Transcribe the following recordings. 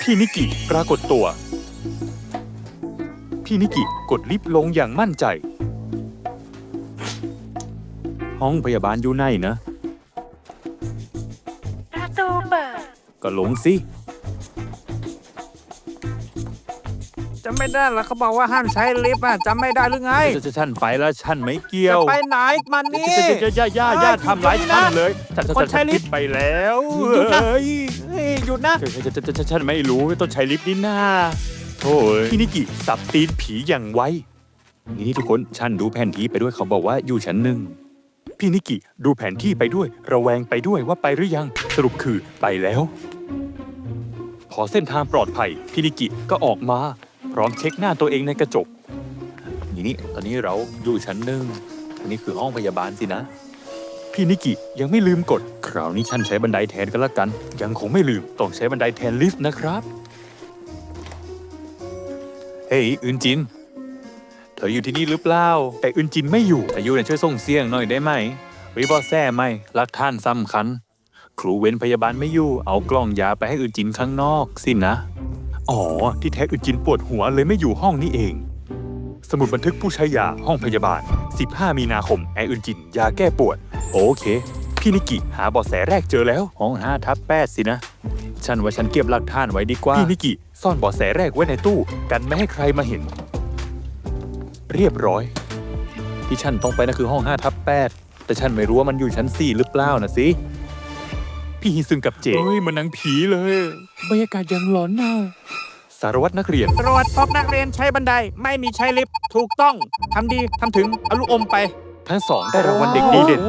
พี่นิกิปรากฏตัว พี่นิกิกดลิฟต์ลงอย่างมั่นใจ ห้องพยาบาลอยู่ไหนนะประตูเปิดก็ลงสิจำไม่ได้แล้วเขาบอกว่าห้ามใช้ลิฟต์อะจำไม่ได้หรือไง จะจะฉันไปแล้วฉันไม่เกี่ยวจะไปไหนมันนี่ จะจะจะย่าย่าย่าทำร้ายฉันเลยฉันคนใช้ลิฟต์ไปแล้วหยุดนะเฮ้ยเฮ้ย หยุดนะ ฉันไม่รู้ต้องใช้ลิฟต์นี่นาโถ่พี่นิกิสับตีนผีอย่างไวนี่ทุกคนฉันดูแผนที่ไปด้วยเขาบอกว่าอยู่ชั้นหนึ่งพี่นิกิดูแผนที่ไปด้วย ระแวงไปด้วยว่าไปหรือยังสรุปคือไปแล้ว พอเส้นทางปลอดภัยพี่นิกิก็ออกมา พร้อมเช็คหน้าตัวเองในกระจกนี่นี่ตอนนี้เราอยู่ชั้นหนึ่งอันนี้คือห้องพยาบาลสินะ พี่นิกิยังไม่ลืมกด คราวนี้ฉันใช้บันไดแทนก็แล้วกัน ยังคงไม่ลืมต้องใช้บันไดแทนลิฟต์นะครับ เฮ้ยอึนจิน เธออยู่ที่นี่หรือเปล่า แต่อึนจินไม่อยู่แต่ยูเนี่ยช่วยส่งเสียงหน่อยได้ไหมวิบอแซ่ไหมหลักท่านสำคัญครูเว้นพยาบาลไม่อยู่เอากล่องยาไปให้อึนจินข้างนอกสินะ อ๋อ ที่แท้อึนจินปวดหัวเลยไม่อยู่ห้องนี้เอง สมุดบันทึกผู้ใช้ยาห้องพยาบาล 15 มีนาคม แอร์อึนจินยาแก้ปวด โอเค พี่นิกิหาเบาะแสแรกเจอแล้วห้อง5ทับ8สินะ ฉันว่าฉันเก็บหลักฐานไว้ดีกว่า พี่นิกิซ่อนเบาะแสแรกไว้ในตู้ กันไม่ให้ใครมาเห็น เรียบร้อย ที่ฉันต้องไปนั่นคือห้อง5ทับ8แต่ฉันไม่รู้ว่ามันอยู่ชั้น4หรือเปล่านะสิ พี่ฮิซึงกับเจ เฮ้ยมันนังผีเลย บรรยากาศยังร้อนน่าสารวัตรนักเรียน ตรวจพบนักเรียนใช้บันได ไม่มีใช้ลิฟต์ถูกต้อง ทำดี ทำถึงเอาลูกอมไป ทั้งสองได้รางวัลเด็กดีเด่น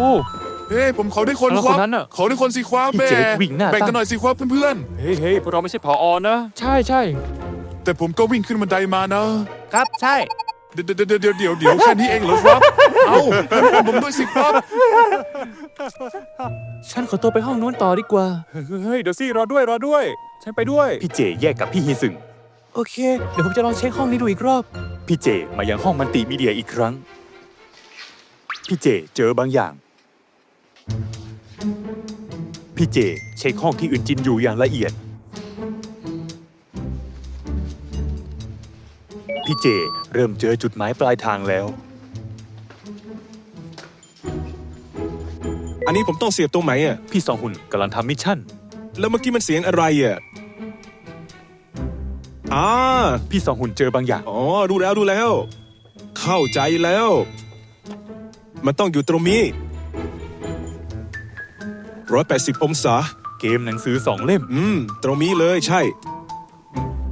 เฮ้ยผมขอได้คนแล้วควัคบนนั้นน่ะขอได้คนสิควับพี่แม่เจควิ่งหน้าแบ่งตั้กันง หน่อยสิควับเพื่อนเฮ้ยเฮ้ยพวกเราไม่ใช่ผออนะ ใช่ใช่ๆ แต่ผมก็วิ่งขึ้นบันไดมานะครับใช่ เดี๋ยวเดี๋ยวเดี๋ยวเดี๋ยวเดี๋ยวแค่นี้เองเหรอครับ เอ้าให้ผมด้วยสิครับ ฉันขอตัวไปห้องนู้นต่อดีกว่า เฮ้ยเดี๋ยวสิรอด้วยรอด้วย ฉันไปด้วย พี่เจแยกกับพี่ฮีซึง โอเค เดี๋ยวผมจะลองเช็คห้องนี้ดูอีกรอบ พี่เจมายังห้องมันติมีเดียอีกครั้ง พี่เจเจอบางอย่าง พี่เจเช็คห้องที่อื่นจินอยู่อย่างละเอียด พี่เจเริ่มเจอจุดหมายปลายทางแล้ว อันนี้ผมต้องเสียบตรงไหนอะ พี่สองหุ่นกำลังทำมิชชั่น แล้วเมื่อกี้มันเสียงอะไรอะอ่าพี่สองหุ่นเจอบางอย่าง อ๋อรู้แล้วรู้แล้ว เข้าใจแล้ว มันต้องอยู่ตรงนี้ร้อยแปดสิบองศา เกมหนังสือสองเล่ม อืม ตรงนี้เลยใช่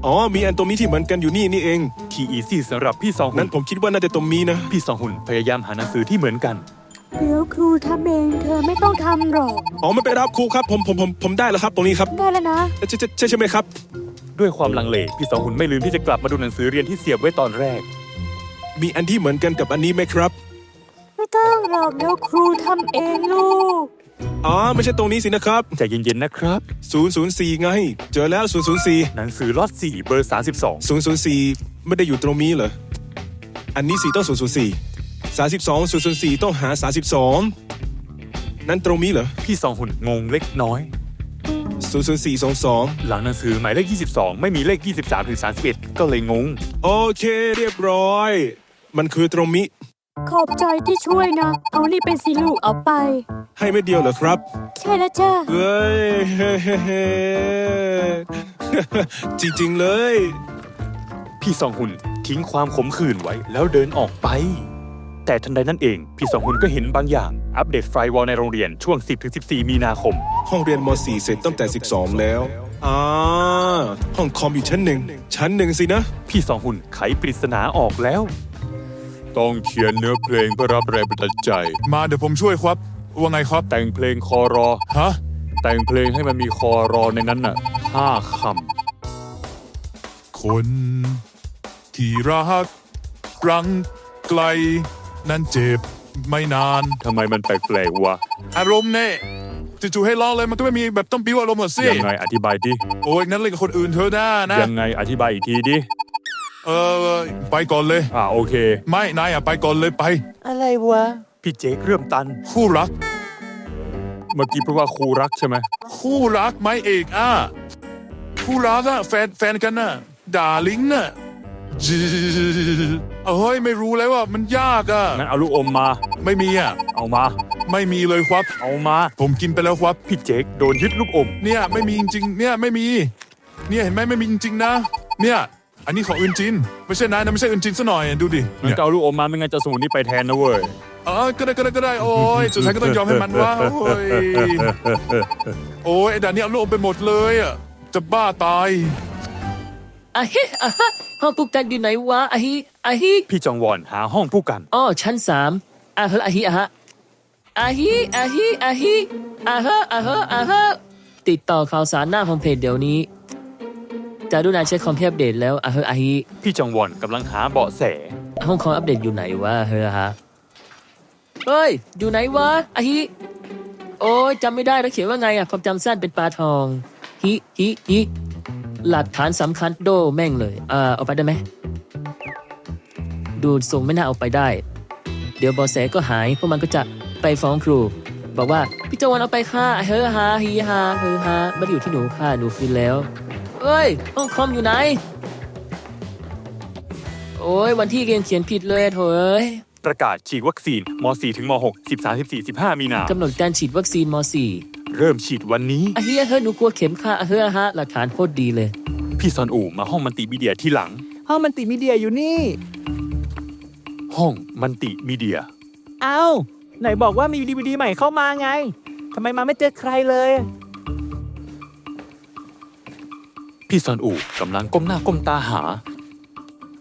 อ๋อ มีอันตรงนี้ที่เหมือนกันอยู่นี่นี่เอง ทีอีซี่สำหรับพี่สองหุ่นั้นนผมคิดว่าน่าจะตรงนี้นะ พี่สองหุ่นพยายามหาหนังสือที่เหมือนกัน เดี๋ยวครูทำเองเธอไม่ต้องทำหรอกอ๋อไม่ไปรับครูครับผมผมผมผมได้แล้วครับ ตรงนี้ครับได้แล้วนะ ใช่ใช่ใช่ใช่ไหมครับ ด้วยความลังเลพี่สองหุ่นไม่ลืมที่จะกลับมาดูหนังสือเรียนที่เสียบไว้ตอนแรก มีอันที่เหมือนกันกับอันนี้ไหมครับไม่ ต้องหรอกเดี๋ยวครูทำเองลูก อ๋อไม่ใช่ตรงนี้สินะครับ ใจเย็นๆนะครับ 004 ไง เจอแล้ว 004 หนังสือล็อต4เบอร์ 32 004 ไม่ได้อยู่ตรงนี้เหรอ อันนี้สี่ต้อง 004 32 004 ต้องหา 32 นั่นตรงนี้เหรอ พี่สองหุ่นงงเล็กน้อย 004 22 หลังหนังสือหมายเลข 22 ไม่มีเลข 23ถึง31 ก็เลยงง โอเคเรียบร้อย มันคือตรงนี้ ขอบใจที่ช่วยนะ เอานี่ไปสิลูกเอาไป ให้ไม่เดียวเหรอครับ ใช่แล้วจ้าเฮ้ยเฮ้เฮ้เฮ้จริงๆเลย พี่สองหุ่นทิ้งความขมขื่นไว้แล้วเดินออกไป แต่ทันใดนั้นเอง พี่สองหุ่นก็เห็นบางอย่าง อัปเดตไฟวอลในโรงเรียนช่วง 10-14 มีนาคม ห้องเรียนม .4 เสร็จตั้งแต่ 12 แล้วอ่าห้องคอมอยู่ชั้นหนึ่งชั้นหนึ่งสินะ พี่สองหุ่นไขปริศนาออกแล้ว ต้องเขียนเนื้อเพลงเพื่อรับแรงบันดาลใจ มาเดี๋ยวผมช่วยครับ ว่าไงครับ แต่งเพลงคอรอ ฮะ แต่งเพลงให้มันมีคอรอในนั้นน่ะห้าคคน ที่รักรังไกล นั้นเจ็บไม่นานำทำไมมันแปลกๆวะ อารมณ์เนี่ยจู่ๆให้ร้องเลยมันก็ไม่มีแบบต้องปิ้วอารมณ์หรอกสิ ยังไงอธิบายดิ โอ้ยงั้นเล่นกับคนอื่นเธอหน้านะ ยังไงอธิบายอีกทีดิ เออไปก่อนเลย อ่าโอเค ไม่นายอะไปก่อนเลยไป อะไรวะ พี่เจคเริ่มตัน คู่รัก เมื่อกี้พูดว่าครูรักใช่ไหมคู่รักไหมเอกอะคู่รักอะแฟนแฟนกันน่ะด่าลิงน่ะจืดเอ้ยไม่รู้แล้วว่ามันยากอะงั้นเอาลูกอมมา ไม่มีอะเอามา ไม่มีเลยครับ เอามา ผมกินไปแล้วครับ พี่เจ๊กโดนยึดลูกอม เนี่ยไม่มีจริงๆเนี่ยไม่มี เนี่ยเห็นไหมไม่มีจริงๆนะ เนี่ย อันนี้ของอื่นจิน ไม่ใช่นายนะไม่ใช่อื่นจินซะหน่อยดูดิงั้นเนี่ยก็เอาลูกอมมาไม่งั้นจะสมุนนี่ไปแทนนะเว้ย เออก็ได้ก็ได้ก็ได้โอ้ยสุดท้ายก็ต้องยอมให้มันว่าโอ้ยโอ้ยไอ้ด่านนี้เอาโลกไปหมดเลยอะจะบ้าตายอะฮิอะฮะห้องปุ๊กกันอยู่ไหนวะอะฮิอะฮิพี่จองวอนหาห้องผู้กัน อ๋อชั้นสามอะเฮะอะฮิอะฮะอะฮิอะฮิอะฮิอะฮะอะฮะอะฮะติดต่อข่าวสารหน้าโฮมเพจเดี๋ยวนี้ กรุณาเช็คคอมพิวเตอร์อัปเดตแล้วอะเฮะอะฮิพี่จองวอนกำลังหาเบาะแส ห้องคอมอัปเดตอยู่ไหนวะอะเฮะอะฮะเฮ้ย อยู่ไหนวะอะฮิโอ้ยจำไม่ได้แล้วเขียนว่าไงอะความจำสั้นเป็นปลาทอง ฮิฮิฮิหลักฐานสำคัญโดแม่งเลยเอ่อเอาไปได้ไหม ดูทรงไม่น่าเอาไปได้ เดี๋ยวบอแสก็หาย พวกมันก็จะไปฟ้องครู บอกว่า พี่จวันเอาไปค่ะเฮ้อฮาฮีฮาเฮ้อฮาไม่ได้อยู่ที่หนูค่ะ หนูฟินแล้ว เอ้ย ห้องคอมอยู่ไหน โอ้ยวันที่เรียนเขียนผิดเลยโถเอ้ยประกาศฉีดวัคซีนม .4 ถึงม .6 13 14 15 มีนากำหนดการฉีดวัคซีนมเริ่มฉีดวันนี้ .4 อะเฮียเฮ้ยหนูกลัวเข็มค่ะอะเฮ้อฮะหลักฐานโคตรดีเลย พี่ซอนอูมาห้องมันติมีเดียที่หลัง ห้องมันติมีเดียอยู่นี่ ห้องมันติมีเดีย เอ้าไหนบอกว่ามีดีวดีใหม่เข้ามาไงทำไมมาไม่เจอใครเลย พี่ซอนอูกำลังก้มหน้าก้มตาหา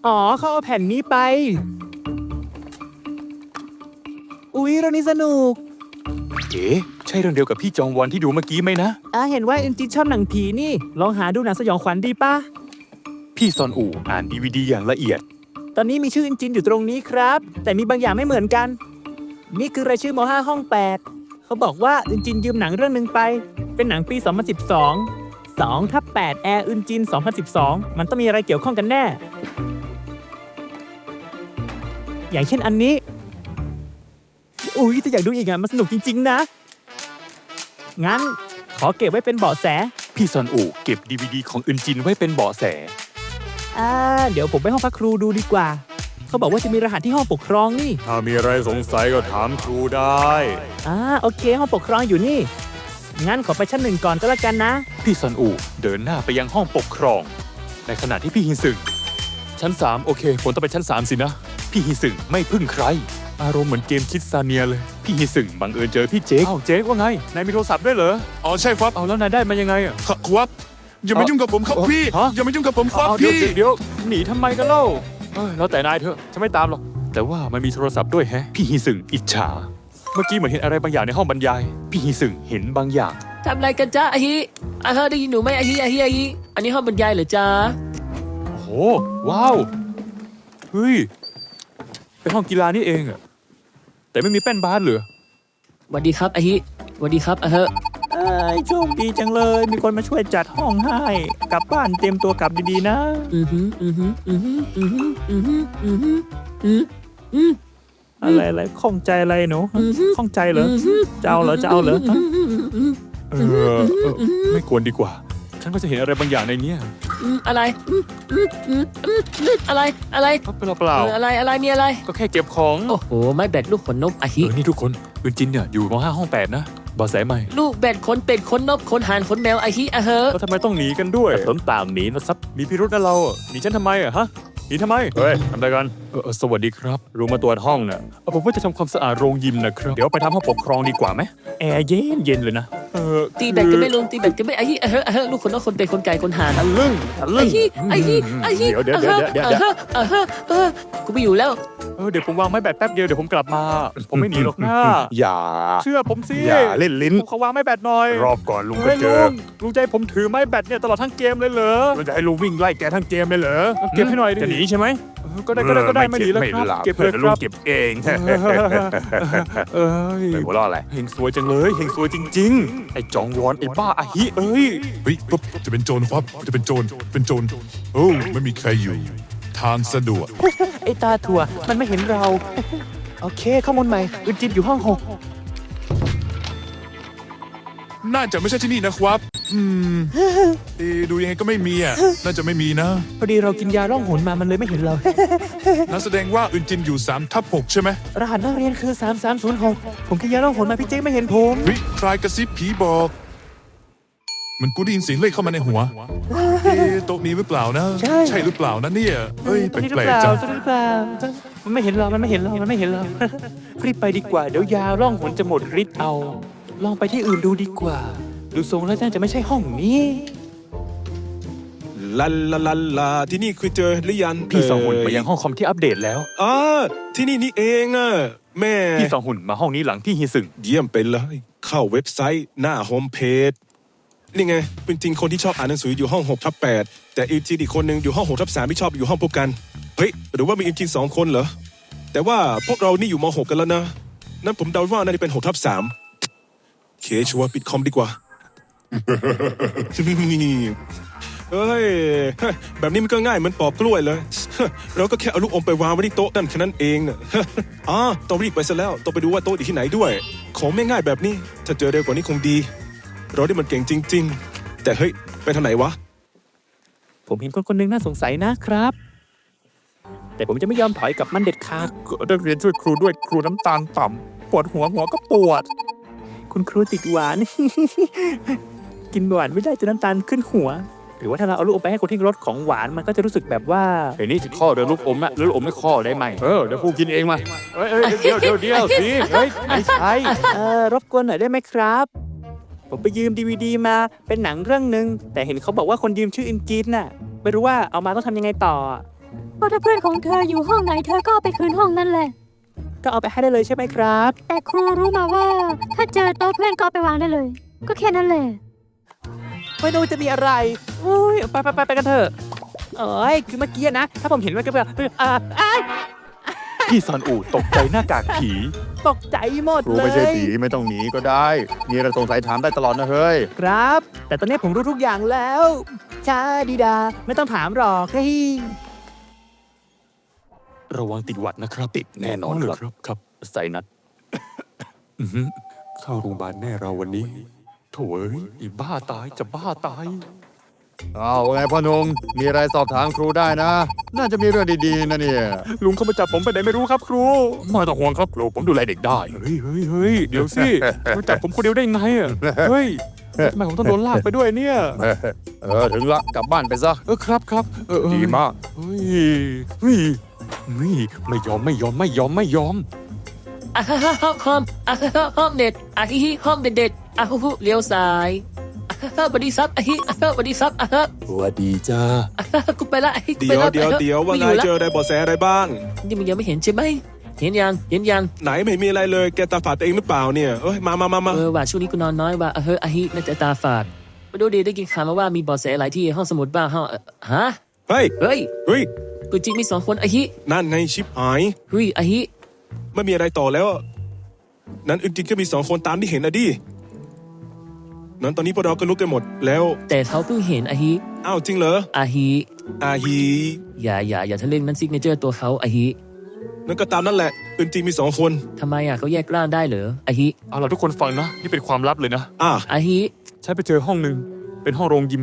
อ๋อเขาเอาแผ่นนี้ไป อุ๊ยเรื่องนี้สนุก เอ๊ะใช่เรื่องเดียวกับพี่จองวอนที่ดูเมื่อกี้ไหมนะ อ่าเห็นว่าอินจินชอบหนังผีนี่ ลองหาดูหนังสยองขวัญดีป่ะ พี่ซอนอูอ่านดีวดีอย่างละเอียด ตอนนี้มีชื่ออินจินอยู่ตรงนี้ครับ แต่มีบางอย่างไม่เหมือนกัน นี่คือรายชื่อม5ห้อง8เขาบอกว่าอินจินยืมหนังเรื่องหนึ่งไป เป็นหนังปี 2012 2ทับ8แอร์อินจิน 2012 มันต้องมีอะไรเกี่ยวข้องกันแน่ อย่างเช่นอันนี้ อุ้ยถ้าอยากดูอีกอะ มันสนุกจริง ๆ นะ งั้นขอเก็บไว้เป็นเบาะแส พี่ซอนอูเก็บดีวดีของอึนจินไว้เป็นเบาะแส อ่า เดี๋ยวผมไปห้องพักครูดูดีกว่า เขาบอกว่าจะมีรหัสที่ห้องปกครองนี่ ถ้ามีอะไรสงสัยก็ถามครูได้ อ่า โอเค ห้องปกครองอยู่นี่ งั้นขอไปชั้นหนึ่งก่อนก็แล้วกันนะ พี่ซอนอูเดินหน้าไปยังห้องปกครอง ในขณะที่พี่ฮิซึงชั้น 3 โอเค ผมต้องไปชั้น 3 สินะ พี่ฮิซึงไม่พึ่งใคร อารมณ์เหมือนเกมคิดซาเนียเลย พี่ฮิซึงบังเอิญเจอพี่เจ๊กอ้าวเจ๊กว่าไง นายมีโทรศัพท์ด้วยเหรอ อ๋อใช่ครับเอาแล้วนายได้มายังไงอะครับอย่ามายุ่งกับผมครับพี่ ฮะ อย่ามายุ่งกับผมครับเอาเดี๋ยวพี่ เดี๋ยวหนีทำไมกันเล่าเอ้ยแล้วแต่นายเถอะฉันไม่ตามหรอก แต่ว่ามันมีโทรศัพท์ด้วยแฮะ พี่ฮิซึงอิจฉาเมื่อกี้เหมือนเห็นอะไรบางอย่างในห้องบรรยาย พี่ฮิซึงเห็นบางอย่าง ทำอะไรกันจ้าอะฮิอะเฮะได้ยินหนูไหมอะฮิอะฮิอะฮิอันนี้ห้องบรรยายเหรอจ้าโอ้โหว้าวเฮ้ยเป็นห้องกีฬานี่เองอะแต่ไม่มีแป้นบาสเหรอสวัสดีครับอะฮิสวัสดีครับอะเฮะเอ้ยโชคดีจังเลย มีคนมาช่วยจัดห้องให้ กลับบ้านเตรียมตัวกลับดีๆนะ อือหืออือหืออือหืออือหืออือหืออือหืออืออืออะไรอะไรข้องใจอะไรหนูข้องใจเหรอจะเอาเหรอจะเอาเหรอฮะเออเออไม่ควรดีกว่า ฉันก็จะเห็นอะไรบางอย่างในเนี้ยอืมอะไรอืมอืมอืมอืมอืมอะไรอะไรเปล่าเปล่าเอออะไรอะไรมีอะไรก็แค่เก็บของโอ้โห ไม้แบตลูกขนนกอะเอฮิ อนี่ทุกคนอื่นจินเนี่ยอยู่มห้าห้องแปดนะบอสแสใหม่ลูกแบตขนเป็ดขนนกขนห่านขนแมวอะฮิอะเฮะแล้วทำไมต้องหนีกันด้วย ผมตามหนีนะซับมีพิรุธนะเราอะหนีฉันทำไมอะฮะ หนีทำไม เฮ้ยทำอะไรกัน เออเออสวัสดีครับรู้มาตรวจห้องน่ะเออผมว่าจะทำความสะอาดโรงยิมนะครับ เดี๋ยวไปทำห้องปกครองดีกว่าไหมแอร์เย็นเย็นเลยนะ เออตีแบตกันไม่ลงตีแบตกันไม่อะฮิอะเฮะอะเฮะลูกขนนกขนเป็ดขนไก่ขนห่านทะลึ่งทะลึ่อะงฮิอะฮิอะฮิเดี๋ยวเดี๋ยวเดี๋ยวเดี๋ยวอะเดี๋ยวเฮะอะเฮะเออกูไม่อยู่แล้ว เออเดี๋ยวผมวางไม้แบตแป๊บเดียวเดี๋ยวผมกลับมา ผมไม่หนีหรอกนะอย่า เชื่อผมสิอย่าเล่นลิ้น ผมขอวางไม้แบตหน่อยรอบก่อนลุงก็เฮ้ยเจลุองลุงใจผมถือไม้แบตเนี่ยตลอดทั้งเกมเลยเหรอมันจะให้ลุงวิ่งไล่แกทั้งเกมเลยเหรอเก็บให้หน่อยดิจะหนีใช่ไหมเออก็ได้ก็ได้ก็ได้ไม่หนีแล้วไม่ครับหลับเก็บเพื่เลอยนคลุรังบเก็บเองเอ้ยไปหัวเราะอะไรเฮงสวยจังเลยเฮงสวยจริง ๆ ไอ้จองวอนไอ้บ้าอาฮิเอ้ยเฮ้ยปุ๊บจะเป็นโจรครับจะเป็นโจรเป็นโจรโอ้ไม่มีใครอยู่ ทางสะดวก ไอ้ตาถั่วมันไม่เห็นเรา โอเค ข้อมูลใหม่อึนจินอยู่ห้องหกน่าจะไม่ใช่ที่นี่นะครับ อืมเอะดูยังไงก็ไม่มีอะ น่าจะไม่มีนะ พอดีเรากินยาล่องหนมามันเลยไม่เห็นเรา นั่นแสดงว่าอึนจินอยู่3ทับ6ใช่ไหมรหัสนักเรียนคือ 3306 ผมกินยาล่องหนมาพี่เจ๊ไม่เห็นผมเฮ้ยคลายกระซิบผีบอก มันกูได้ยินเสียงเล่ยเข้ามาในหัวเอะโต๊ะนี้หรือเปล่านะใช่หรือเปล่านะเนี่ยเฮ้ยตรงนี้หรืแปอลเปกล่าๆจังตรงนี้หรือเปล่ามันไม่เห็นเรามันไม่เห็นเรามันไม่เห็นเรา รีบไปดีกว่า เดี๋ยวยาล่องหนจะหมดฤทธิ์เอา ลองไปที่อื่นดูดีกว่า ดูทรงแล้วน่าจะไม่ใช่ห้องนี้ลาลาลาลาที่นี่คือเจอหรือยังพี่สองหุ่นเมายังห้องคอมที่อัปเดตแล้ว อ๋อที่นี่นี่เองอะแม่พี่สองหุ่นมาห้องนี้หลังพี่ฮีซึง เยี่ยมไปเลย เข้าเว็บไซต์หน้าโฮมเพจ นี่ไง เป็นจริงคนที่ชอบอ่านหนังสืออยู่ห้อง6ทับ8แต่อีกทีอีกคนหนึ่งอยู่ห้อง6ทับ3ที่ชอบอยู่ห้องพวกกัน เฮ้ย หรือว่ามีอีกทีสองคนเหรอ แต่ว่าพวกเรานี่อยู่ม 6 กันแล้วนะ นั่นผมเดาว่าน่าจะเป็น6ทับ3เคชัวร์ปิดคอมดีกว่า เฮ้ย แบบนี้มันก็ง่ายเหมันปอกกล้วยเลย เราก็แค่เอาลูกอมไปวางไว้ที่โต๊ะนั่นแค่นั้นเองน่ะอ๋อต้องรีบไปซะแล้ว ต้องไปดูว่าโต๊ะอยู่ที่ไหนด้วย ของไม่ง่ายแบบนี้ ถ้าเจอเร็วกว่านี้คงดี เราได้มันเก่งจริง ๆ แต่เฮ้ย ไปทางไหนวะ ผมเห็นคนคนหนึงน่าสงสัยนะครับ แต่ผมจะไม่ยอมถอยกับมันเด็ดขาด นักเรียนช่วยครูด้วยครูน้ำตาลต่ำปวดหัวหัวก็ปวด คุณครูติดหวาน กินหวานไม่ได้จะน้ำตาลขึ้นหัว หรือว่าถ้าเราเอาลูกอมไปให้คนที่รสของหวานมันก็จะรู้สึกแบบว่าเฮ้ยนี่จะข้อเดินลูกอมอะลูกอมไม่ข้อได้ไหมเออเดี๋ยวครูกินเองมาเฮ้ยเฮ้ยเดี๋ยวเดี๋ยวเดี๋ยวสิเฮ้ยไม่ใช่ เออรบกวนหน่อยได้ไหมครับ ผมไปยืมดีวดีมาเป็นหนังเรื่องหนึ่งแต่เห็นเขาบอกว่าคนยืมชื่ออินจินน่ะ ไม่รู้ว่าเอามาต้องทำยังไงต่อ ก็ถ้าเพื่อนของเธออยู่ห้องไหนเธอก็เอาไปคืนห้องนั่นแหละ ก็เอาไปให้ได้เลยใช่ไหมครับ แต่ครูรู้มาว่า ถ้าเจอโต๊ะเพื่อนก็เอาไปวางได้เลย ก็แค่นั้นแหละไม่รู้จะมีอะไรอุ้ยไปไปไปไปกันเถอะเอ้ยคือเมื่อกี้นะ ถ้าผมเห็นว่าก็แบบอ่าอ้าย พี่ซอนอูตกใจหน้ากากผี ตกใจหมดครูเลยไม่ใช่ผีไม่ต้องหนีก็ได้ มีอะไรสงสัยถามได้ตลอดนะเฮ้ย ครับ แต่ตอนนี้ผมรู้ทุกอย่างแล้ว ชาดีดา ไม่ต้องถามหรอกเฮ้ยระวังติดหวัดนะครับ ติดแน่นอนครับครับใส่นัดอื้อหือเข้าโรงพยาบาลแน่เราวันนี้ โถ่เอ้ยอีบ้าตายจะบ้าตาย เอาไงพ่อหนุ่มมีอะไรสอบถามครูได้นะ น่าจะมีเรื่องดีๆนะเนี่ย ลุงเขามาจับผมไปไหนไม่รู้ครับครู ไม่ต้องห่วงครับครูผมดูแลเด็กได้ เฮ้ยเฮ้ยเฮ้ยเดี๋ยวสิรู้จักผมคนเดียวได้ไงอะ เฮ้ยทำไมผมต้องโดนลากไปด้วยเนี่ย เออถึงละกลับบ้านไปซะ เออครับครับเออเออดีมาก เฮ้ยเฮ้ยเฮ้ยไม่ยอมไม่ยอมไม่ยอมไม่ยอม อะฮะฮะห้องคอมอะฮะฮะห้องเด็ดอะฮิฮิห้องเด็ดเด็ดอะฮูฮูเลี้ยวซ้าย อะฮะฮะบอดี้ซับอะฮิอะฮะบอดี้ซับอะฮะสวัสดีจ้าอะฮะกูไปละอะฮิกูเดี๋ไปยวละเดี๋ยวอะฮะเดี๋ยวว่าไม่ไงอยู่ละเจอได้เบาะแสอะไรบ้างนี่มึงยังไม่เห็นใช่ไหมเห็นยังเห็นยังไหนไม่มีอะไรเลยแกตาฝาดตัวเองหรือเปล่าเนี่ยเอ้ยมามามามาเออว่าช่วงนี้กูนอนน้อยว่าอะเฮ้ยอะฮิน่าจะตาฝาดไปดูดีได้กินข่าวมาว่ามีเบอแสหลายที่ห้องสมุดบ้างห้องเอ่อฮะเฮ้ยเฮ้ยเฮ้ยกูจริงมีสองคนอะฮินั่นไงชิปหายเฮ้ยอะฮิไม่มีอะไรต่อแล้ว นั้นจริงๆก็มีสองคนตามที่เห็นนะดิ นั้นตอนนี้พวกเราก็รู้กันหมดแล้ว แต่เขาเพิ่งเห็นอะฮิอ้าวจริงเหรออะฮิอาฮีอย่าอย่าอย่าทะลึ่งนั่นซิกเนเจอร์ตัวเขาอะฮินั่นก็ตามนั่นแหละจริงๆมีสองคนทำไมอะเขาแยกร่างได้เหรออะฮิเอาล่ะทุกคนฟังนะ นี่เป็นความลับเลยนะ อะอะฮิใช้ไปเจอห้องหนึ่งเป็นห้องโรงยิม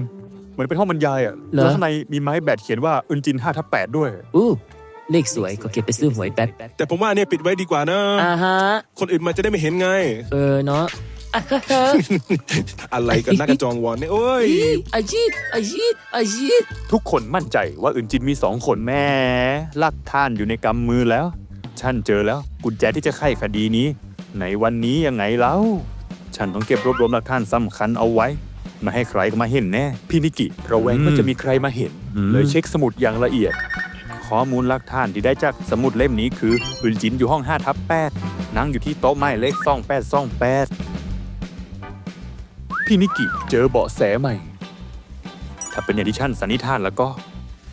เหมือนเป็นห้องบรรยายอะเหรอ แล้วข้างในมีไม้แบดเขียนว่าอึนจิน5ทับ8ด้วย อู้เลขสวยก็เก็บไปซื้อหวยแป๊บแต่ผมว่าเนี่ยปิดไว้ดีกว่านะ อ่าฮะ คนอื่นมาจะได้ไม่เห็นไง เออเนาะ อะฮะฮะอะไรกันหน้ากระจองวอนเนี่ยโอ้ยอีอาจีดอาจีดอาจีดทุกคนมั่นใจว่าอึนจินมีสองคนแม่หลักท่านอยู่ในกำมือแล้วฉันเจอแล้วกุญแจที่จะไขคดีนี้ ในวันนี้ยังไงแล้วฉันต้องเก็บรวบรวมหลักฐานสำคัญเอาไว้ไมาให้ใครมาเห็นแน่พี่นิกิระแวงว่าจะมีใครมาเห็น เลยเช็คสมุดอย่างละเอียด ข้อมูลหลักฐานที่ได้จากสมุดเล่มนี้คืออึนจินอยู่ห้อง5ทับ8นั่งอยู่ที่โต๊ะไม้เลข2 8 2 8 พี่นิกิเจอเบาะแสใหม่ ถ้าเป็นอย่างที่ท่านสันนิษฐานแล้วก็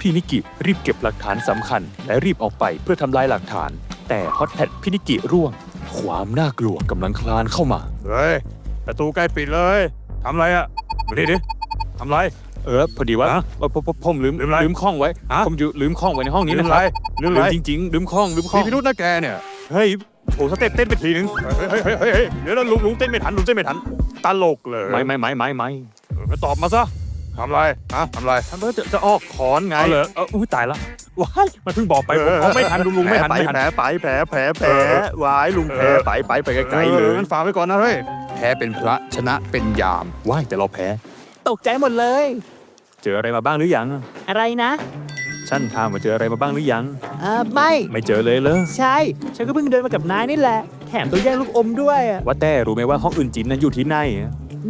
พี่นิกิรีบเก็บหลักฐานสำคัญ และรีบออกไปเพื่อทำลายหลักฐาน แต่ฮอตแพดพี่นิกิร่วง ความน่ากลัวกำลังคลานเข้ามา เฮ้ย ประตูใกล้ปิดเลยทำอะไรอะมาดิดิทำไร เออพอดีว่าฮะเออผมผมผมลืมลืมอะไรลืมข้องไว้ฮะ ผมอยู่ลืมข้องไว้ในห้องนี้ลืนะมคอะไรรับลืมอะไรจริงๆลืมข้องลืมข้มีองพิรุษนะแกเนี่ย เฮ้ย โถสเต็ปเต้นไปทีนึงเฮ้ยเฮ้ยเฮ้ยเฮ้ยเดี๋ยวนะลุงลุงเต้นไม่ทันลุงเต้นไม่ทันตลกเลยไม่ไม่ไม่ไม่ไม่เไปตอบมาซะทำไรฮะทำไรทำไมจะจะออกขอนไงเอาเหรอเอออุ้ยตายละว้ายมันเพิ่งบอกไปผมเอาไม่ทันลุงลุงไม่ทันไปไม่ทันแผลไปแผลแผลแผลวายลุงแผลไปไปไปไกลๆเลยงั้นฝากไว้ก่อนนะเฮ้ยแพ้เป็นพระชนะเป็นยามว้ายแต่เราแพ้ ตกใจหมดเลย เจออะไรมาบ้างหรือยัง อะไรนะ ฉันถามว่าเจออะไรมาบ้างหรือยัง อ่าไม่ ไม่เจอเลยเลยใช่ ฉันก็เพิ่งเดินมากับนายนี่แหละ แถมตัวแย่งลูกอมด้วยอะว่าแต่รู้ไหมว่าห้องอื่นจินนั้นอยู่ที่ไหน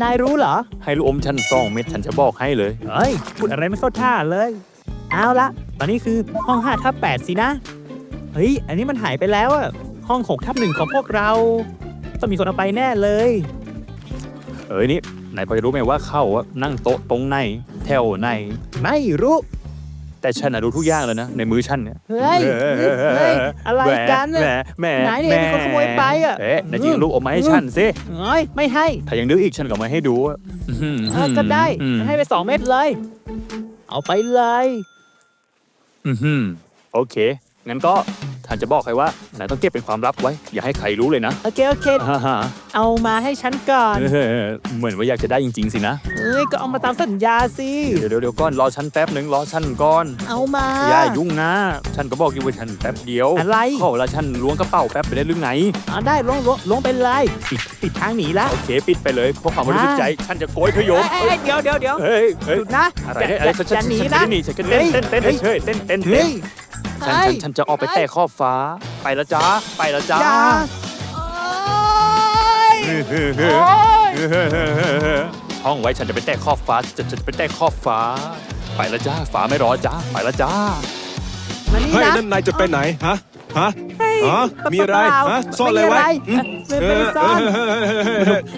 นายรู้เหรอ ให้ลูกอมฉันสองเม็ดฉันจะบอกให้เลยเฮ้ยพูดอะไรไม่เข้าท่าเลย เอาละ ตอนนี้คือห้อง5ทับ8สินะ เฮ้ย อันนี้มันหายไปแล้วอะห้อง6ทับหนึ่งของพวกเรา ต้องมีคนเอาไปแน่เลย เอ้ยนี่นายพอจะรู้ไหมว่าเขาอะนั่งโต๊ะตรงไหนแถวไหน ไม่รู้ แต่ฉันอะรู้ทุกอย่างแล้วนะ ในมือฉันเนี่ยเฮ้ยเฮ้ยอะไรกันแหมเนี่ยแหมไหนเนี่ยมีคนขโมยไปอะเอ๊ะนายจริงลูกอมมาให้ฉันสิเอ้ยไม่ให้ ถ้ายังดื้ออีกฉันก็มาให้ดูอะอื้อหือเออก็ได้อืมให้ไปสองเม็ดเลย เอาไปเลย อื้อหือโอเค งั้นก็ ท่านจะบอกใครว่านายต้องเก็บเป็นความลับไว้ อย่าให้ใครรู้เลยนะโอเคโอเค ฮ่าฮ่าเอามาให้ฉันก่อนเออเหมือนว่าอยากจะได้จริง ๆ สินะ เอ้ยก็เอามาตามสัญญาสิ เดี๋ยวเดี๋ยวเดี๋ยวก่อนรอฉันแป๊บหนึ่งรอฉันก่อนเอามาอย่ายุ่งนะ ฉันก็บอกอยู่ว่าฉันแป๊บเดียวอะไรเข้าแล้วฉันล้วงกระเป๋าแป๊บไปได้หรือไงเอาได้ลงลงลงไปเลยปิดปิดทางหนีละ โอเคปิดไปเลยเพราะความบริสุทธิ์ใจ ฉันจะโกยเธอโยมเอ้ยเอ้ยเดี๋ยวเดี๋ยวเดี๋ยวเฮ้ยเฮ้ยหยุดนะอะไรอย่าเนี่ยอะไรอย่าฉันอย่าหนีฉันนะไม่ได้หนีฉันก็เต้นเต้นเต้นเฉยๆเต้นเต้นเต้เฮ้นย ฉันฉันฉันจะออกไปแตะขอบฟ้า ไปแล้วจ้าไปแล้วจ้า อย่าห้องไว้ฉันจะไปแตะขอบฟ้าจะจะจะไปแตะขอบฟ้า ไปแล้วจ้าฟ้าไม่รอจ้าไปแล้วจ้า มานี่เฮ้ยนะนั่นนายจะไปไหนฮะฮะเฮ้ยฮะมีอะไรเปล่าฮะซ่อนอะไรไว้ม่อืมีมอะไรไม่ได้ซ่อน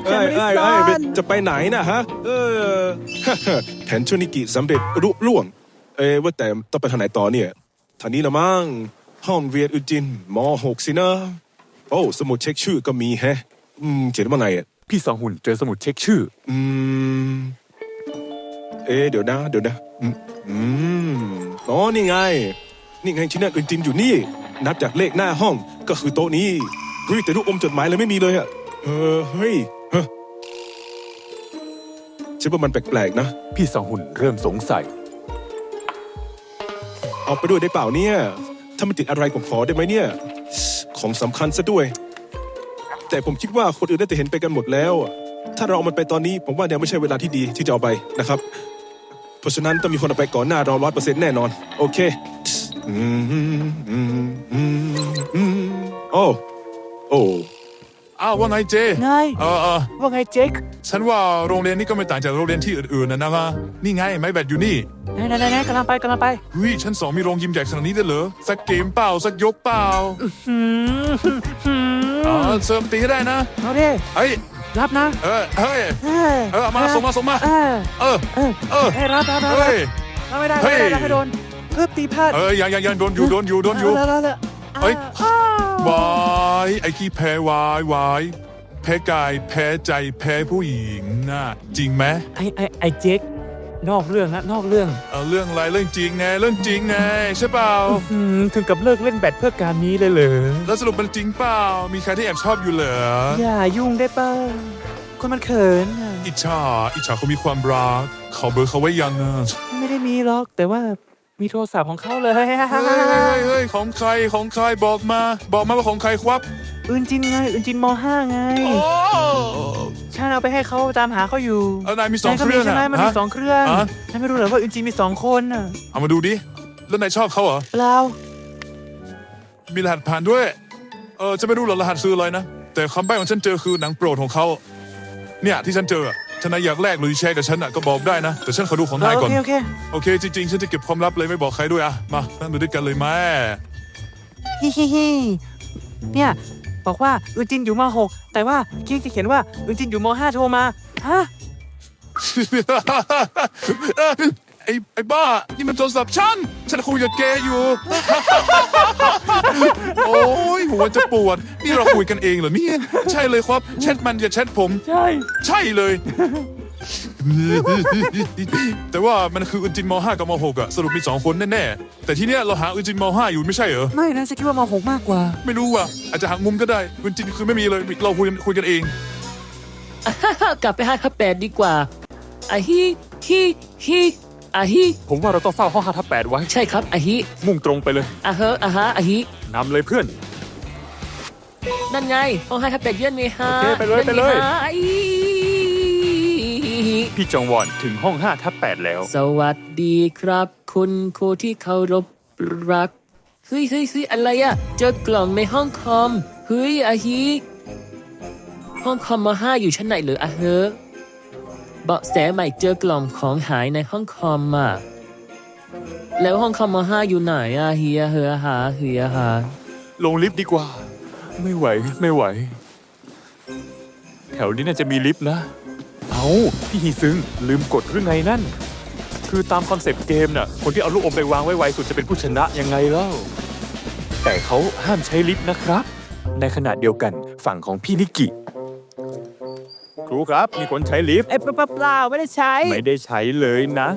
เอ้ยเอ้ยฉันไม่ได้ซ่เอ้ยอนเอ้ยจะไปไหนนะฮะเออแผนชุนิกิสำเร็จรุล่วงเอ้ยว่าแต่ต้องไปทางไหนต่อเนี่ย ทางนี้ละมั้งห้องเรียนอุจินมหกสินะ โอ้ สมุดเช็คชื่อก็มีแฮะ อืม เขียนว่าไงอะ พี่สองหุ่นเจอสมุดเช็คชื่อ อืม เอ๊ะเดี๋ยวนะ เดี๋ยวนะ อืมอืมอ๋อนี่ไง นี่ไงชิ้นนั้นอุจินอยู่นี่ นับจากเลขหน้าห้องก็คือโต๊ะนี้เฮ้ยแต่รูปอมจดหมายเลยไม่มีเลยอะเออเฮ้ยเฮ้ยฉันว่ามันแปลกๆนะ พี่สองหุ่นเริ่มสงสัย เอาไปด้วยได้เปล่าเนี่ย ถ้ามันติดอะไรผมขอได้ไหมเนี่ย ของสำคัญซะด้วย แต่ผมคิดว่าคนอื่นน่าจะเห็นไปกันหมดแล้ว ถ้าเราเอามันไปตอนนี้ ผมว่ายังไม่ใช่เวลาที่ดีที่จะเอาไปนะครับ เพราะฉะนั้นต้องมีคนเอาไปก่อนหน้าเราร้อยเปอร์เซ็นต์แน่นอน โอเคอือืมอืมอืมอืมโอ้โอ้ อ้าวว่าไงเจไง เออเออว่าไงเจ๊กฉันว่าโรงเรียนนี้ก็ไม่ต่างจากโรงเรียนที่อื่นๆนะนะคะนี่ไงไม้แบตอยู่นี่ไหนไหนไหนไหนกำลังไปกำลังไปเฮ้ยชั้นสองมีโรงยิมใหญ่ขนาดนี้ได้เหรอสักเกมเปล่าสักยกเปล่าหืมหืมอ๋อเซิร์ฟตีก็ได้นะเอาดิเฮ้ยรับนะเออเฮ้ยเออเออเอามาส่งมาส่งมาเออเออเออเออเฮ้ยรับรับรับเฮ้ย รับไม่ได้เฮ้ไม่ย ได้รับให้โดนเพิ่มตีพลาดเออยังยังยังโดนอยู่โดนอยู่โดนอยู่เอาละเอาละเฮ้ยอ้า ววายไอ้ขี้แพ้วายวายแพ้กายแพ้ใจแพ้ผู้หญิงน่ะจริงไหมไอ้ไอ้ไอ้เจ๊กนอกเรื่องนะนอกเรื่องเออเรื่องอะไรเรื่องจริงไงเรื่องจริงไงใช่เปล่าหืมถึงกับเลิกเล่นแบดเพื่อการนี้เลยเหรอแล้วสรุปมันจริงเปล่ามีใครที่แอบชอบอยู่เหรออย่ายุ่งได้ป่ะคนมันเขินอะอิจฉาอิจฉาเขามีความรักเขาเบอร์เขาไว้ยังอะไม่ได้มีหรอกแต่ว่า มีโทรศัพท์ของเขาเลยเฮ้ยเฮ้ยเฮ้ยของใครของใครบอกมา บอกมาว่าของใครครับอื่นจินไงอื่นจินมห้าไง โอ้ฉันเอาไปให้เขาตามหาเขาอยู่เออนายมีสองนายก็เครื่องใช่ไหมอะมันมีฮะ สองเครื่องฮะ ฉันไม่รู้เหรอว่าอื่นจินมีสองคนน่ะเอามาดูดิแล้วนายชอบเขาเหรอ เปล่ามีรหัสผ่านด้วย เออจะไม่รู้หรอกรหัสซื้ออะไรนะ แต่คำใบ้ของฉันเจอคือหนังโปรดของเขา เนี่ยที่ฉันเจออะ ถ้านายอยากแลกหรือแชร์กับฉันอะก็บอกได้นะ แต่ฉันขอดูของนายโอก่อนเคโอเคโอเค จริงๆ ฉันจะเก็บความลับเลยไม่บอกใครด้วยอะมา นั่งดูด้วยกันเลยแม่ฮิฮิฮิเนี่ย บอกว่าอื่นจินอยู่มหกแต่ว่ากิ๊กจะเขียนว่าอื่นจินอยู่มห้าโทรมา ฮะ ไอ้ไอ้บ้า นี่มันโทรศัพท์ฉัน ฉันคุยกับแกอยู่ โอ้ยหัวจะปวด นี่เราคุยกันเองเหรอเนี่ย ใช่เลยครับแชทมันอย่าแชทผม ใช่ใช่เลย แต่ว่ามันคืออุนจินม 5 กับม 6 อะสรุปมีสองคนแน่ๆ แต่ที่เนี้ยเราหาอุนจินม 5 อยู่ไม่ใช่เหรอ ไม่นะฉันคิดว่ามหกมากกว่า ไม่รู้ว่ะ อาจจะหักมุมก็ได้อุนจินคือไม่มีเลย เราคุยกันคุยกันเอง กลับไปห้าทับแปดดีกว่าอะฮิฮิฮิ อะฮิผมว่าเราต้องเฝ้าห้อง5ทับ8ไว้ ใช่ครับอะฮิมุ่งตรงไปเลยอะเฮะอะฮะอะฮินำเลยเพื่อน นั่นไงห้องให้ทับเป็ดเยื่อนเมฮาโอเคไปเลยไปเลยนั่นไงฮะอีพี่จองวอนถึงห้อง5ทับ8แล้ว สวัสดีครับ คุณครูที่เคารพรักเฮ้ยเฮ้ยเฮ้ยอะไรอะเจอกล่องในห้องคอมเฮ้ยอะฮีห้องคอมมาห้าอยู่ชั้นไหนเหรืออะเฮะ เบาะแสใหม่เจอกล่องของหายในห้องคอมอะแล้วห้องคอมมาห้าอยู่ไหนอะเฮียเฮอหาเฮียหาลงลิฟต์ดีกว่า ไม่ไหวไม่ไหว แถวนี้น่าจะมีลิฟต์นะ เอาพี่ฮีซึงลืมกดหรือไงนั่น คือตามคอนเซปต์เกมน่ะ คนที่เอาลูกอมไปวางไว้ไวสุดจะเป็นผู้ชนะยังไงเล่า แต่เขาห้ามใช้ลิฟต์นะครับ ในขณะเดียวกันฝั่งของพี่นิกิ ครูครับ มีคนใช้ลิฟต์ไอ้ยเปล่าเปล่าไม่ได้ใช้ ไม่ได้ใช้เลยนะ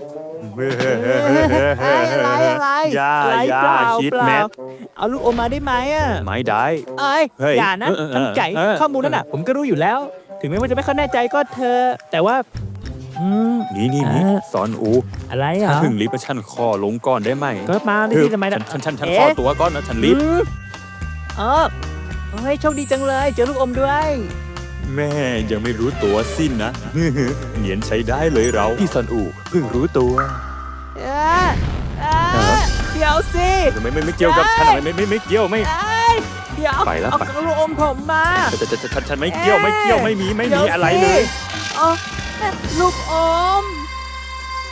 เอ้ยอะไรอะไรอย่าอะไรอย่าเปล่าคิดเปล่าแมทเอาลูกอมมาได้ไหมอะไม่ได้เอ้ยเฮ้ยอย่านะเออเออเออทำไก่เออข้อมูลนั่นน่ะ ผมก็รู้อยู่แล้ว ถึงแม้ว่าจะไม่ค่อยแน่ใจก็เธอ แต่ว่าอืมนี่นี่นี่อ่าสอนอู อะไรอะถึงลิฟต์ฉันคอลงก่อนได้ไหมก็มาดิคือทำไมนะฉันฉันฉันเอ๊ะขอตัวก่อนนะฉันรีบอืมเออเฮ้ยโชคดีจังเลย เจอลูกอมด้วย แม่ยังไม่รู้ตัวสิ้นนะ เหนียนใช้ได้เลยเรา พี่ซอนอูเพิ่งรู้ตัว เอ๊ะเอ๊ะเดี๋ยวสิทำไมไม่ไม่เกี่ยวกับฉันทำไมไม่ไม่ไม่เกี่ยวไม่ เอ้ยเดี๋ยวไปแล้วเอาไปลูกอมผมมาฉันฉันฉันฉันไม่เกี่ยวไม่เกี่ยวไม่มีไม่มีดี๋วสิอะไรเลยเอาลูกอม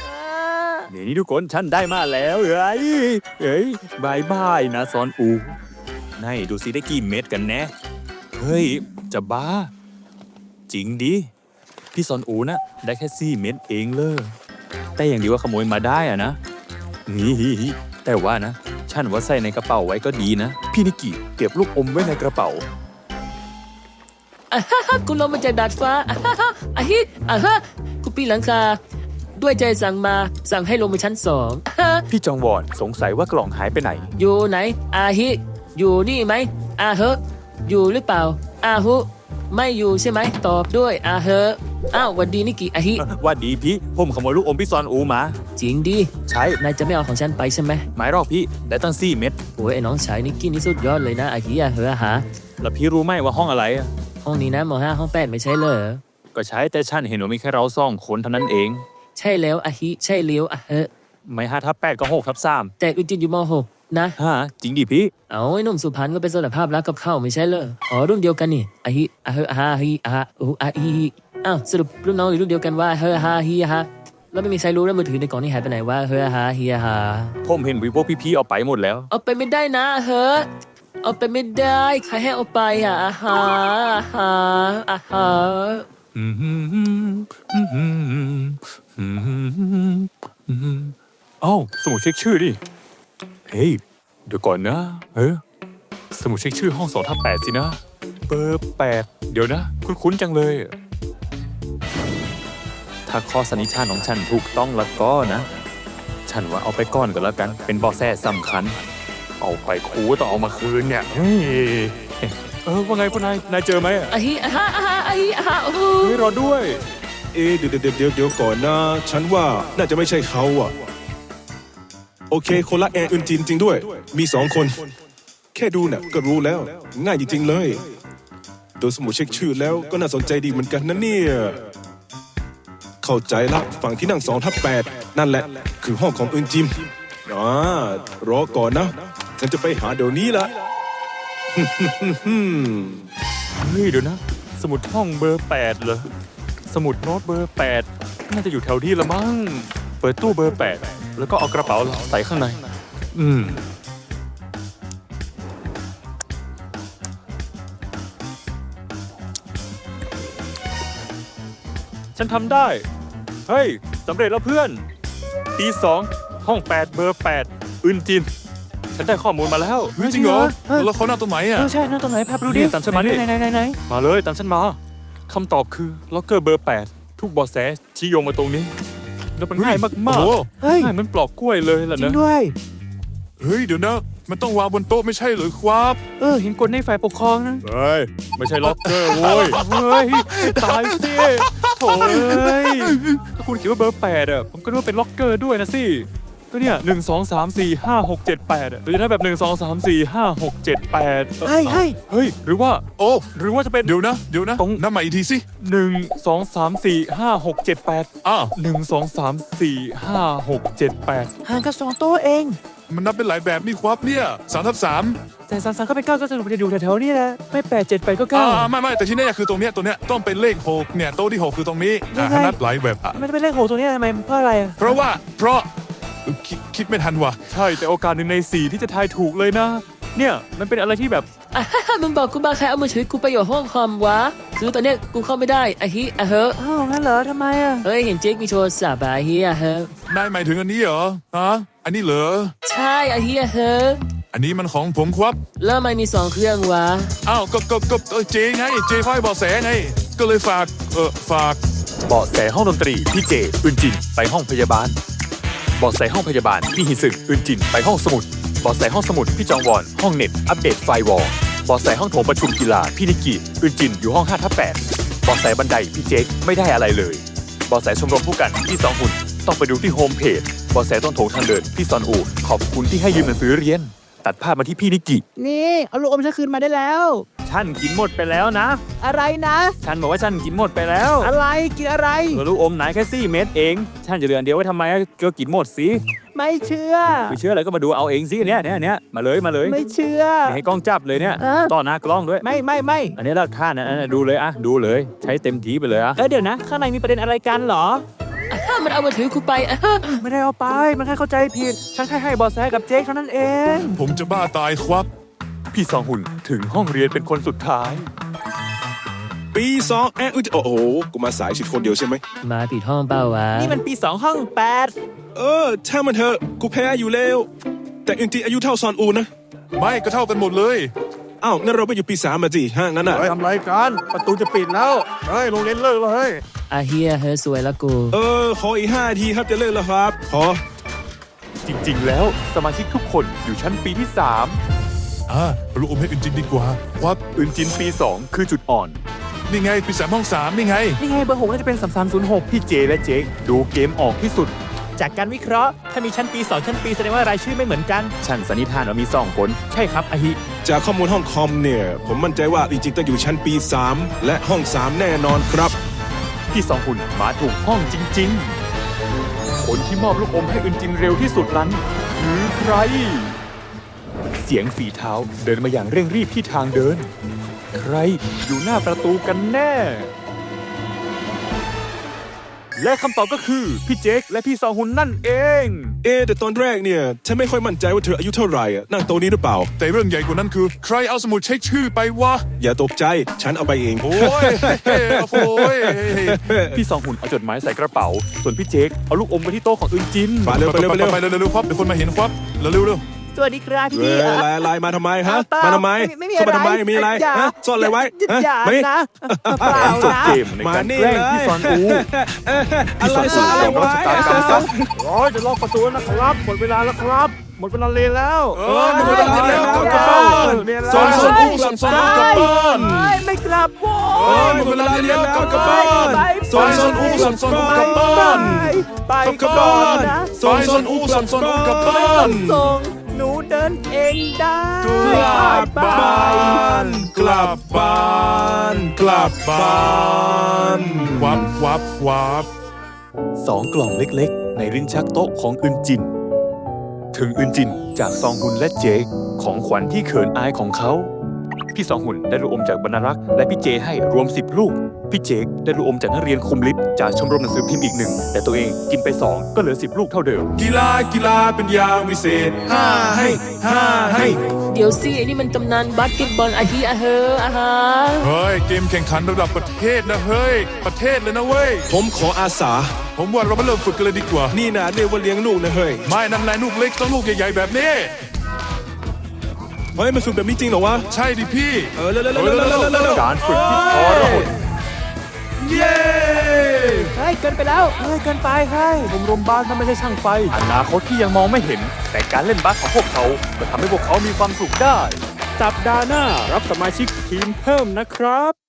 เอ่อนี่นี่ทุกคนฉันได้มาแล้วเอ้ยเอ้ยบายบายนะซอนอูไหนดูสิได้กี่เม็ดกันแน่ เฮ้ย จะบ้า จริงดิ พี่ซอนอูนะได้แค่สี่เม็ดเองเลยแต่อย่างดีว่าขโมยมาได้อะนะนี่แต่ว่านะ ฉันว่าใส่ในกระเป๋าไว้ก็ดีนะ พี่นิกิเก็บลูกอมไว้ในกระเป๋าอะฮะฮะคุณลงมาจากดาดฟ้าอะฮะฮะอะฮิอะฮะคุณปีนหลังคา ด้วยใจสั่งมาสั่งให้ลงไปชั้นสองอะฮะพี่จองวอนสงสัยว่ากล่องหายไปไหน อยู่ไหน อาฮิ อยู่นี่ไหมอาเฮะอยู่หรือเปล่า อาฮุ ไม่อยู่ใช่ไหมตอบด้วยอาเฮะอ้าวหวันดีนิกิอาฮิ ว่าดีพี่ ผมขโมยลูกอมพี่ซอนอูมา จริงดิใช่นายจะไม่เอาของฉันไปใช่ไหมไม้รอกพี่ได้ตั้งสี่เม็ดโอ้ยไอ้น้องชายนิกกี้นี่สุดยอดเลยนะอาฮิอาเฮะหา แล้วพี่รู้ไหมว่าห้องอะไรอะห้องนี้นะมห้าห้องแปดไม่ใช่เหรอก็ใช้แต่ฉันเห็นว่ามีแค่เราสองคนเท่านั้นเอง ใช่แล้วอาฮิใช่เลี้ยวอาเฮะไม่ห้าทับแปดก็หกทับสามแต่อุจินอยู่มหก นะฮะจริงดิพี่ เอาไอ้หนุ่มสุพรรณก็เป็นสารภาพรักกับเขาไม่ใช่เหรออ๋อรุ่นเดียวกันนี่อาฮิอาเฮะอาฮะอาฮิอาฮะอูอาฮิฮิอ้าวสรุปรุ่นน้องหรือรุ่นเดียวกันว่าเฮะฮาฮิฮะแล้วไม่มีใครรู้แล้วมือถือในกล่องนี่หายไปไหนว่าเฮะฮาฮิฮะผมเห็นวิวพวกพี่ๆเอาไปหมดแล้ว เอาไปไม่ได้นะเฮะเอาไปไม่ได้ใครให้เอาไปอะอาฮะอาฮะอาฮะเอ้าสมุดเช็คชื่อดิ เฮ้ย เดี๋ยวก่อนนะเออสมุดเช็คชื่อห้องสองทับแปดสินะเบอร์แปดเดี๋ยวนะ คุ้นๆจังเลย ถ้าข้อสันนิษฐานของฉันถูกต้องแล้วก็นะ ฉันว่าเอาไปก่อนก็แล้วกัน เป็นเบอแสสำคัญ เอาไปครูต้องเอามาคืนเนี่ยเฮ้ยเออว่าไงพวกนายนายเจอไหมอะอาฮิอาฮะอาฮะอาฮิอาฮะโอ้โหเฮ้ยรอด้วย เอ๊ะเดี๋ยวเดี๋ยวเดี๋ยวเดี๋ยวก่อนนะ ฉันว่าน่าจะไม่ใช่เขาอะ โอเค คนละแอร์อึนจินจริงด้วย มีสองคน แค่ดูน่ะก็รู้แล้ว ง่ายจริงๆเลยดูสมุดเช็คชื่อแล้วก็น่าสนใจดีเหมือนกันนะเนี่ย เข้าใจละฝั่งที่นั่งสองทับแปดนั่นแหละ คือห้องของอึนจิมอ่ารอก่อนนะ ฉันจะไปหาเดี๋ยวนี้ละเฮ้ยเดี๋ยวนะ สมุดห้องเบอร์แปดเหรอ สมุดโน้ตเบอร์แปดน่าจะอยู่แถวที่ละมั้ง เปิดตู้เบอร์แปด แล้วก็เอากระเป๋าใส่ข้างใน อืม ฉันทำได้ เฮ้ยสำเร็จแล้วเพื่อน ตีสองห้องแปดเบอร์แปดอึนจิน ฉันได้ข้อมูลมาแล้ว เฮ้ยจริงเหรอแล้วเขาหน้าตรงไหนเออะอใช่นั่นตรงไหนภาพดูดินี่ตามฉันมาดิ ไหนไหนไหนไหนมาเลยตามฉันมาคำตอบคือล็อกเกอร์เบอร์ 8 ทุกเบอแสชี้โยงมาตรงนี้ แล้วมันง่ายมากโอ้โห ๆเฮ้ย ง่ายเหมันปลอกกล้วยเลยล่ะจรินะ งด้วย เฮ้ยเดี๋ยวนะ มันต้องวางบนโต๊ะไม่ใช่เหรือครับเออ เห็นกฎในฝ่ายปกครองนะ เฮ้ยไม่ใช่ล็อกเกอร์โว้ย เฮ้ย ตายสิโถเอ้ยถ้าคุณคิดว่าเบอร์แปดอะ ผมก็นึกว่าเป็นล็อกเกอร์ด้วยนะสิ ก็เนี่ยหนึ่งสองสามสี่ห้าหกเจ็ดแปดอะหรือจะได้แบบหนึ่งสองสามสี่ห้าหกเจ็ดแปดเฮ้ยเฮ้ยเฮ้ยหรือว่า โอ้หรือว่าจะเป็น เดี๋ยวนะ เดี๋ยวนะตรง นับใหม่อีกทีสิ หนึ่งสองสามสี่ห้าหกเจ็ดแปดอ้าว หนึ่งสองสามสี่ห้าหกเจ็ดแปดห่างกันสองโต๊ะเอง มันนับเป็นหลายแบบนี่ครับเนี่ยสามทับสามแต่สามสามก็เป็นเก้าก็สรุปจะอยู่แถวๆนี้แหละไม่แปดเจ็ดแปดก็เก้าอ่าไม่ไม่แต่ที่แน่คือตรงเนี้ยตัวเนี้ยต้องเป็นเลขหกเนี่ยโต๊ะที่หกคือตรงนี้อะยังไงให้นับหลายแบบอะไม่ได้เป็นเลขหกตัวนี้ทำไมเพราะอะไรอะเพราะว่าเพราะเออ คิดคิดไม่ทันว่ะ ใช่แต่โอกาสหนึ่งในสี่ที่จะทายถูกเลยนะ เนี่ยมันเป็นอะไรที่แบบ อะฮ่าฮ่ามึงบอกกูบ้าใครเอามือถือกูไปอยู่ห้องคอมวะ คือตอนเนี้ยกูเข้าไม่ได้อะฮิอะเฮะอ้าวงั้นเหรอทำไมอะ เฮ้ยเห็นเจ๊กมีโทรศัพท์อะอะฮิอะเฮะนายหมายถึงอันนี้เหรอฮะอันนี้เหรอ ใช่อะฮิอะเฮะอันนี้มันของผมครับ แล้วทำไมมีสองเครื่องวะ อ้าวก็ก็ก็เออเจไงเจค่อยบอกแสไง ก็เลยฝาก เออฝาก เบาะแสห้องดนตรีพี่เจอึนจินไปห้องพยาบาลเบาะแสห้องพยาบาลพี่ฮิซึอึนจินไปห้องสมุดบาะแสห้องสมุดพี่จองวอนห้องเน็ตอัปเดตไฟวอลบาะแสห้องโถงประชุมกีฬาพี่นิกิอึนจินอยู่ห้อง5ทับ8บาะแสบันไดพี่เจคไม่ได้อะไรเลยบาะแสชมรมผู้กันพี่สองหุ่นต้องไปดูที่โฮมเพจบาะแสต้นโถงทางเดินพี่ซอนอูขอบคุณที่ให้ยืมหนังสือเรียน ตัดภาพมาที่พี่นิกินี่เอาลูกอมฉันคืนมาได้แล้ว ฉันกินหมดไปแล้วนะ อะไรนะ ฉันบอกว่าฉันกินหมดไปแล้วอะไรกินอะไรเหลือลูกอมไหนแค่สี่เม็ดเอง ฉันจะเหลืออันเดียวไว้ทำไมก็กินหมดสิไม่เชื่อ ไม่เชื่ออะไรก็มาดูเอาเองสิเนี่ยเนี่ยเนี่ยมาเลยมาเลยไม่เชื่อให้กล้องจับเลยเนี่ยเออ ต่อหน้ากล้องด้วย ไม่ไม่ไม่อันนี้หลักฐานนะอันนี้ดูเลยอะดูเลย ใช้เต็มที่ไปเลยอะเออเดี๋ยวนะ ข้างในมีประเด็นอะไรกันเหรออะฮ่ามันเอามือถือกูไปอะฮะไม่ได้เอาไป มันแค่เข้าใจผิด ฉันแค่ให้เบอแสกับเจ๊กเท่านั้นเอง ผมจะบ้าตายครับ พี่สองหุ่นถึงห้องเรียนเป็นคนสุดท้าย ปีสองแอะอุ๊ยโอ้โห กูมาสายชิดคนเดียวใช่ไหม มาปิดห้องเปล่าวะ นี่มันปีสองห้องแปดเออถ้ามันเถอะ กูแพ้อยู่แล้ว แต่จริงๆอายุเท่าซอนอูนะ ไม่ก็เท่ากันหมดเลยอ้าวงั้นเราไปอยู่ปีสามมาสิฮะงั้นอะ เฮ้ยทำไรกัน ประตูจะปิดแล้ว เฮ้ย โรงเรียนเลิกแล้วเฮ้ยอะฮิอะเฮะสวยละกู เออ ขออีกห้านาทีครับจะเลิกแล้วครับ ขอ จริง ๆ แล้วสมาชิกทุกคนอยู่ชั้นปีที่ อ่าลูกอมให้อื่นจริงดีกว่าครับ3อื่นจินปี 2 คือจุดอ่อน นี่ไงปีสามห้องสามนี่ไง นี่ไงเบอร์หกน่าจะเป็น3306พี่เจและเจคดูเกมออกที่สุด จากการวิเคราะห์ ถ้ามีชั้นปี 2 ชั้นปีแสดงว่ารายชื่อไม่เหมือนกัน ฉันสันนิษฐานว่ามีสองคน ใช่ครับอาฮิ จากข้อมูลห้องคอมเนี่ย ผมมั่นใจว่าจริงๆต้องอยู่ชั้นปี 3 และห้อง 3 แน่นอนครับ พี่สองหุ่นมาถูกห้องจริง ๆ คนที่มอบลูกอมให้อึนจินเร็วที่สุดนั้น คือใคร เสียงฝีเท้าเดินมาอย่างเร่งรีบที่ทางเดิน ใครอยู่หน้าประตูกันแน่ และคำตอบก็คือ พี่เจคและพี่สองหุ่นนั่นเอง เอะแต่ตอนแรกเนี่ย ฉันไม่ค่อยมั่นใจว่าเธออายุเท่าไหร่อะนั่งโต๊ะนี้หรือเปล่า แต่เรื่องใหญ่กว่านั้นคือ ใครเอาสมุดเช็คชื่อไปวะ อย่าตกใจ ฉันเอาไปเอง โอ้ยเฮ้ยโอ้ยพี่สองหุ่นเอาจดหมายใส่กระเป๋า ส่วนพี่เจคเอาลูกอมไปที่โต๊ะของอึนจิน ไปเร็วไปเร็วไปเร็วไปเร็วเร็วครับเดี๋ยวคนมาเห็นครับเร็วเร็วเร็ว สวัสดีครับพี่เวดีลาอะไรมาทำไมฮะ เปล่มาทำไมไม่มีเข้าอะไรมาทำไมมีอะไรย่าฮะซ่อนอะไรไว้อย่าฮะอย่าไม่นะเปล่าจบนะ เกมในการแกล้งพี่ซอนอูอะไรพี่ซ่อนซอะไรอูไว้ตามกรรมซะโอ้ยจะล็อกประตูแล้วนะครับ หมดเวลาแล้วครับ หมดเวลาเรียนแล้วเออหมดเวลาเรียนแล้วกลับบ้านเรียนซแล้อวนซอนอู้ซอนซอนอู้กลับบ้านเฮ้ยไม่กลับโว้เออยหมดเวลาเรียนแล้วกลับบ้านซอนซอนอู้ซอนซอนอู้กลับบ้านไปกลับก่อบ้านนนะซอนซอนอู้ซอนซอนอู้กลับบ้าน ส่ง หนูเดินเองได้กลับบ้าน กลับบ้าน กลับบ้านวับวับวับสองกล่องเล็กๆ ในลิ้นชักโต๊ะของอึนจิน ถึงอึนจินจากซองหุนและเจคของขวัญที่เขินอายของเขา พี่สองหุนได้ลูกอมจากบรรณรักษ์และพี่เจให้รวม 10 ลูก พี่เจคได้ลูกอมจากนักเรียนคุมลิฟต์จากชมรมหนังสือพิมพ์อีกหนึ่ง แต่ตัวเองกินไป 2 ก็เหลือ 10 ลูกเท่าเดิม กีฬากีฬาเป็นยาวิเศษห้าให้ห้าให้เดี๋ยวสิไอ้นี่มันตำนานบาสเกตบอลอะฮิอะเฮะอะฮะเฮ้ย เกมแข่งขันระดับประเทศนะเฮ้ย ประเทศเลยนะเว้ย ผมขออาสา ผมว่าเรามาเริ่มฝึกกันเลยดีกว่า นี่นะเรียกว่าเลี้ยงลูกนะเฮ้ย ไม่นั่นแหละลูกเล็กต้องลูกใหญ่ๆแบบนี้ เฮ้ยมันฝึกแบบนี้จริงเหรอวะ ใช่ดิพี่ เออเร็วเร็วเร็วเร็วเร็วเร็วเร็วการฝึกที่ทรหดเย้เฮ้ยเกินไปแล้วเฮ้ยเกินไปเฮ้ยชมรมบาสนั้นไม่ใช่ช่างไฟ อนาคตที่ยังมองไม่เห็น แต่การเล่นบาสของพวกเขาก็ทำให้พวกเขามีความสุขได้ สัปดาห์หน้ารับสมาชิกทีมเพิ่มนะครับ